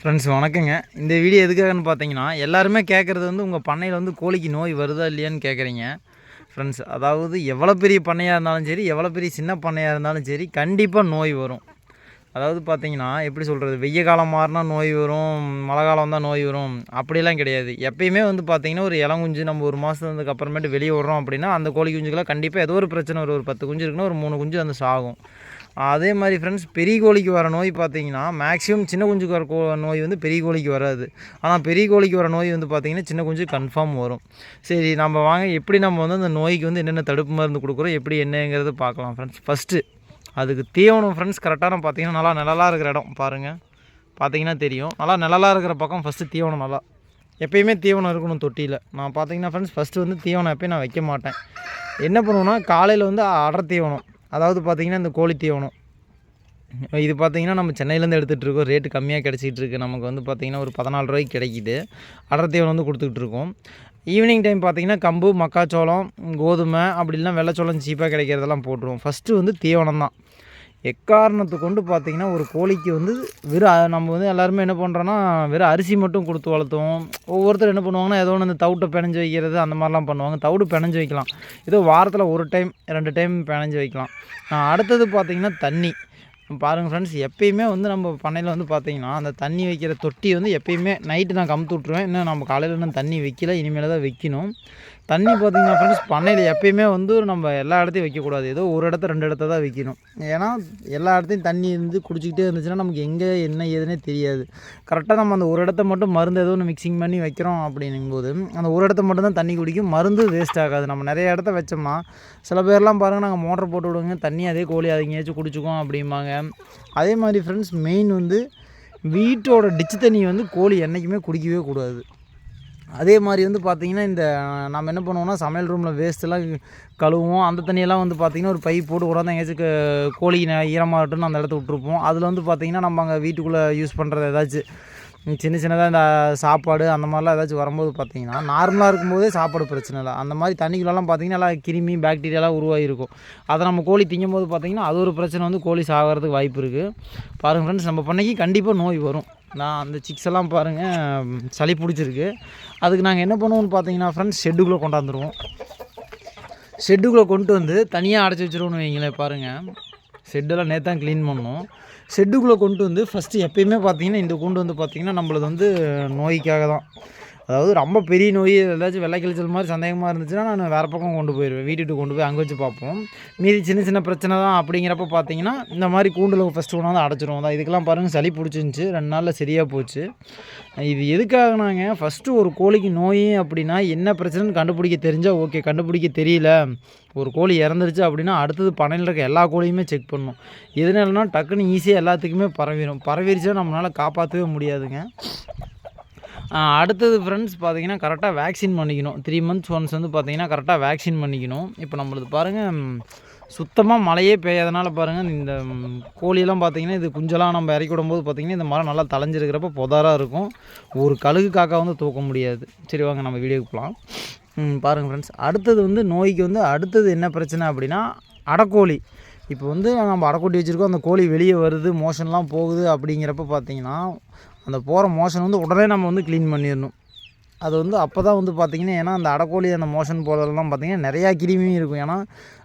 Friends வணக்கங்க. இந்த video எதுக்காகன்னு பார்த்தீங்கன்னா எல்லாருமே கேட்குறது வந்து உங்கள் பண்ணையில் வந்து கோழிக்கு நோய் வருதா இல்லையான்னு கேட்குறீங்க ஃப்ரெண்ட்ஸ் அதாவது எவ்வளோ பெரிய பண்ணையாக இருந்தாலும் சரி எவ்வளோ பெரிய சின்ன பண்ணையாக இருந்தாலும் சரி கண்டிப்பாக நோய் வரும். அதாவது பார்த்தீங்கன்னா எப்படி சொல்கிறது வெய்ய காலம் மாறினா நோய் வரும் மழை காலம் தான் நோய் வரும் அப்படிலாம் கிடையாது. எப்பயுமே வந்து பார்த்தீங்கன்னா ஒரு இளங்குஞ்சு நம்ம ஒரு மாதத்துக்கு அப்புறமேட்டு வெளியே விட்றோம் அப்படின்னா அந்த கோழி குஞ்சுக்கெல்லாம் கண்டிப்பாக ஏதோ ஒரு பிரச்சனை ஒரு ஒரு பத்து குஞ்சு இருக்குன்னா ஒரு மூணு குஞ்சு அந்த சாகும். அதே மாதிரி ஃப்ரெண்ட்ஸ் பெரிய கோழிக்கு வர நோய் பார்த்தீங்கன்னா மேக்ஸிமம் சின்ன குஞ்சுக்கு வர கோ நோய் வந்து பெரிய கோழிக்கு வராது. ஆனால் பெரிய கோழிக்கு வர நோய் வந்து பார்த்திங்கன்னா சின்ன குஞ்சு கன்ஃபார்ம் வரும். சரி நம்ம வாங்க எப்படி நம்ம வந்து அந்த நோய்க்கு வந்து என்னென்ன தடுப்பு மருந்து கொடுக்குறோம் எப்படி என்னங்கிறது பார்க்கலாம் ஃப்ரெண்ட்ஸ் ஃபஸ்ட்டு அதுக்கு தீவனம் ஃப்ரெண்ட்ஸ் கரெக்டான பார்த்தீங்கன்னா நல்லா நிழலாக இருக்கிற இடம் பாருங்கள் பார்த்தீங்கன்னா தெரியும். நல்லா நிழலாக இருக்கிற பக்கம் ஃபஸ்ட்டு தீவனம் நல்லா. எப்பயுமே தீவனம் இருக்கணும் தொட்டியில். நான் பார்த்தீங்கன்னா ஃப்ரெண்ட்ஸ் ஃபஸ்ட்டு வந்து தீவனம் எப்பயும் நான் வைக்க மாட்டேன். என்ன பண்ணுவேன்னா காலையில் வந்து அடர் தீவனம் அதாவது பார்த்திங்கன்னா இந்த கோழி தீவனம். இது பார்த்திங்கன்னா நம்ம சென்னையிலேருந்து எடுத்துகிட்டு இருக்கோம் ரேட்டு கம்மியாக கிடச்சிட்டு இருக்குது நமக்கு வந்து பார்த்திங்கன்னா ஒரு பதினாலு ரூபாய்க்கு கிடைக்கிது. அடர் தீவனம் வந்து கொடுத்துட்ருக்கோம் ஈவினிங் டைம் பார்த்திங்கன்னா கம்பு மக்காச்சோளம் கோதுமை அப்படி இல்லைனா வெள்ளைச்சோளம் சீப்பாக கிடைக்கிறதெல்லாம் போட்டுருவோம். ஃபஸ்ட்டு வந்து தீவனம் தான் எக்காரணத்தை கொண்டு பார்த்திங்கன்னா ஒரு கோழிக்கு வந்து வெறும் நம்ம வந்து எல்லாருமே என்ன பண்ணுறோன்னா வெறும் அரிசி மட்டும் கொடுத்து வளர்த்துவோம். ஒவ்வொருத்தர் என்ன பண்ணுவாங்கன்னா ஏதோ ஒன்று இந்த தவிட்டை பிணைஞ்சு வைக்கிறது அந்த மாதிரிலாம் பண்ணுவாங்க. தவிடு பிணைஞ்சு வைக்கலாம். ஏதோ வாரத்தில் ஒரு டைம் ரெண்டு டைம் பிணைஞ்சு வைக்கலாம். அடுத்தது பார்த்திங்கன்னா தண்ணி. பாருங்கள் ஃப்ரெண்ட்ஸ் எப்பயுமே வந்து நம்ம பண்ணையில் வந்து பார்த்தீங்கன்னா அந்த தண்ணி வைக்கிற தொட்டி வந்து எப்பயுமே நைட்டு நான் கமுத்து விட்ருவேன் இன்னும் நம்ம காலையில் இன்னும் தண்ணி வைக்கல இனிமேல் தான் வைக்கணும். தண்ணி பார்த்திங்கன்னா ஃப்ரெண்ட்ஸ் பண்ணையில் எப்பயுமே வந்து நம்ம எல்லா இடத்தையும் வைக்கக்கூடாது ஏதோ ஒரு இடத்த ரெண்டு இடத்த தான் வைக்கணும். ஏன்னா எல்லா இடத்தையும் தண்ணி இருந்து குடிச்சிக்கிட்டே இருந்துச்சுன்னா நமக்கு எங்கே என்ன ஏதுன்னே தெரியாது. கரெக்டாக நம்ம அந்த ஒரு இடத்த மட்டும் மருந்து ஏதோ ஒன்று மிக்சிங் பண்ணி வைக்கிறோம் அப்படிங்கும்போது அந்த ஒரு இடத்த மட்டும் தான் தண்ணி குடிக்கும். மருந்து வேஸ்ட் ஆகாது. நம்ம நிறைய இடத்த வச்சோம்னா சில பேர்லாம் பாருங்கள் நாங்கள் மோட்டர் போட்டு விடுவோங்க. தண்ணி அதே கோழி அதை எங்கேயாச்சும் குடிச்சிக்கோம் அப்படிம்பாங்க. அதே மாதிரி ஃப்ரெண்ட்ஸ் மெயின் வந்து வீட்டோட டிச்சு தண்ணியை வந்து கோழி என்றைக்குமே குடிக்கவே கூடாது. அதே மாதிரி வந்து பார்த்திங்கன்னா இந்த நம்ம என்ன பண்ணுவோம்னா சமையல் ரூமில் வேஸ்ட்டெல்லாம் கழுவுவோம். அந்த தண்ணியெல்லாம் வந்து பார்த்திங்கன்னா ஒரு பைப் போட்டு கூட எங்கேயாச்சும் கோழி ஈரமாகட்டும்னு அந்த இடத்த விட்ருப்போம் அதில் வந்து பார்த்திங்கன்னா நம்ம அங்கே வீட்டுக்குள்ளே யூஸ் பண்ணுறது ஏதாச்சும் சின்ன சின்னதாக இந்த சாப்பாடு அந்த மாதிரிலாம் ஏதாச்சும் வரும்போது பார்த்தீங்கன்னா நார்மலாக இருக்கும்போதே சாப்பாடு பிரச்சனை இல்லை. அந்த மாதிரி தண்ணிக்குள்ளெல்லாம் பார்த்தீங்கன்னா நல்லா கிருமி பாக்டீரியாலாம் உருவாகிருக்கும் அதை நம்ம கோழி திங்கும் போது பார்த்திங்கன்னா அது ஒரு பிரச்சனை வந்து கோழி சாகிறதுக்கு வாய்ப்பு இருக்குது பாருங்கள் ஃப்ரெண்ட்ஸ் நம்ம பண்ணைக்கு கண்டிப்பாக நோய் வரும். நான் அந்த சிக்ஸ் எல்லாம் பாருங்கள் சளி பிடிச்சிருக்கு. அதுக்கு நாங்கள் என்ன பண்ணுவோம்னு பார்த்தீங்கன்னா ஃப்ரெண்ட்ஸ் ஷெட்டுக்குள்ளே கொண்டாந்துருவோம். ஷெட்டுக்குள்ளே கொண்டு வந்து தனியாக அடைச்சி வச்சுருவோன்னு வைங்களேன் பாருங்கள் ஷெட்டெல்லாம் நேற்று க்ளீன் பண்ணோம். ஷெட்டுக்குள்ளே கொண்டு வந்து ஃபஸ்ட்டு எப்பயுமே பார்த்தீங்கன்னா இந்த கூண்டு வந்து பார்த்திங்கன்னா நம்மளது வந்து நோய்க்காக தான். அதாவது ரொம்ப பெரிய நோய் ஏதாச்சும் வெள்ளை கிழிச்சல் மாதிரி சந்தேகமாக இருந்துச்சுன்னா நான் வேறு பக்கம் கொண்டு போயிடுவேன் வீட்டுக்கு கொண்டு போய் அங்கே வச்சு பார்ப்போம். மீதி சின்ன சின்ன பிரச்சனை தான் அப்படிங்கிறப்ப பார்த்தீங்கன்னா இந்த மாதிரி கூண்டில் ஃபஸ்ட்டு கொண்டாந்து அடைச்சிருவோம். தான் இதுக்கெல்லாம் பாருங்கள் சளி பிடிச்சிருந்துச்சி. ரெண்டு நாளில் சரியாக போச்சு. இது எதுக்காக நாங்கள் ஃபஸ்ட்டு ஒரு கோழிக்கு நோய் அப்படின்னா என்ன பிரச்சனைன்னு கண்டுபிடிக்க தெரிஞ்சால் ஓகே கண்டுபிடிக்க தெரியல. ஒரு கோழி இறந்துருச்சு அப்படின்னா அடுத்தது பனையில் இருக்க எல்லா கோழியுமே செக் பண்ணணும். எதுனாலனா டக்குன்னு ஈஸியாக எல்லாத்துக்குமே பரவிடும் பரவிடுச்சா நம்மளால் காப்பாற்றவே முடியாதுங்க. அடுத்தது ஃப்ரெண்ட்ஸ் பார்த்தீங்கன்னா கரெக்டாக வேக்சின் பண்ணிக்கணும். த்ரீ மந்த்ஸ் ஒன்ஸ் வந்து பார்த்தீங்கன்னா கரெக்டாக வேக்சின் பண்ணிக்கணும். இப்போ நம்மளது பாருங்கள் சுத்தமாக மழையே பெய்யாதனால பாருங்கள் இந்த கோழியெல்லாம் பார்த்தீங்கன்னா இது குஞ்செல்லாம் நம்ம இறக்கி விடும்போது பார்த்திங்கன்னா இந்த மரம் நல்லா தலைஞ்சிருக்கிறப்ப புதாராக இருக்கும். ஒரு கழுகு காக்கா வந்து தூக்க முடியாது. சரி வாங்க நம்ம வீடியோக்கு போகலாம் பாருங்கள் ஃப்ரெண்ட்ஸ் அடுத்தது வந்து நோய்க்கு வந்து அடுத்தது என்ன பிரச்சனை அப்படின்னா அடக்கோழி. இப்போ வந்து நம்ம அடக்கோட்டி வச்சுருக்கோம். அந்த கோழி வெளியே வருது மோஷன்லாம் போகுது அப்படிங்கிறப்ப பார்த்தீங்கன்னா அந்த போகிற மோஷன் வந்து உடனே நம்ம வந்து க்ளீன் பண்ணிடணும். அது வந்து அப்போ தான் வந்து பார்த்திங்கன்னா ஏன்னா அந்த அடக்கோழி அந்த மோஷன் போகிறதெல்லாம் பார்த்திங்கன்னா நிறையா கிருமியும் இருக்கும். ஏன்னா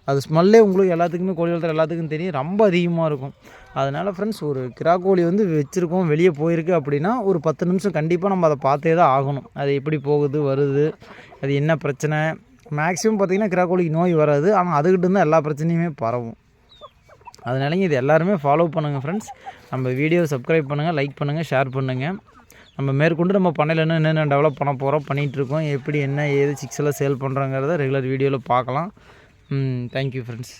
அது ஸ்மெல்லே உங்களுக்கு எல்லாத்துக்குமே கோழி வளர்த்துற எல்லாத்துக்கும் தெரியும். ரொம்ப அதிகமாக இருக்கும். அதனால் ஃப்ரெண்ட்ஸ் ஒரு கிராக்கோழி வந்து வச்சுருக்கோம் வெளியே போயிருக்கு அப்படின்னா ஒரு பத்து நிமிஷம் கண்டிப்பாக நம்ம அதை பார்த்தே தான் ஆகணும். அது எப்படி போகுது வருது அது என்ன பிரச்சனை? மேக்ஸிமம் பார்த்திங்கன்னா கிராக்கோழிக்கு நோய் வராது. ஆனால் அதுக்கிட்ட இருந்தால் எல்லா பிரச்சனையுமே பரவும். அதனால இது எல்லாருமே ஃபாலோ பண்ணுங்கள் ஃப்ரெண்ட்ஸ் நம்ம வீடியோ சப்ஸ்கிரைப் பண்ணுங்கள் லைக் பண்ணுங்கள் ஷேர் பண்ணுங்கள் நம்ம மேற்கொண்டு நம்ம பண்ணையில் என்ன என்னென்ன டெவலப் பண்ண போகிறோம் பண்ணிகிட்ருக்கோம் எப்படி என்ன ஏது சிக்ஸ் எல்லாம் சேல் பண்ணுறோங்கிறத ரெகுலர் வீடியோவில் பார்க்கலாம். Thank you friends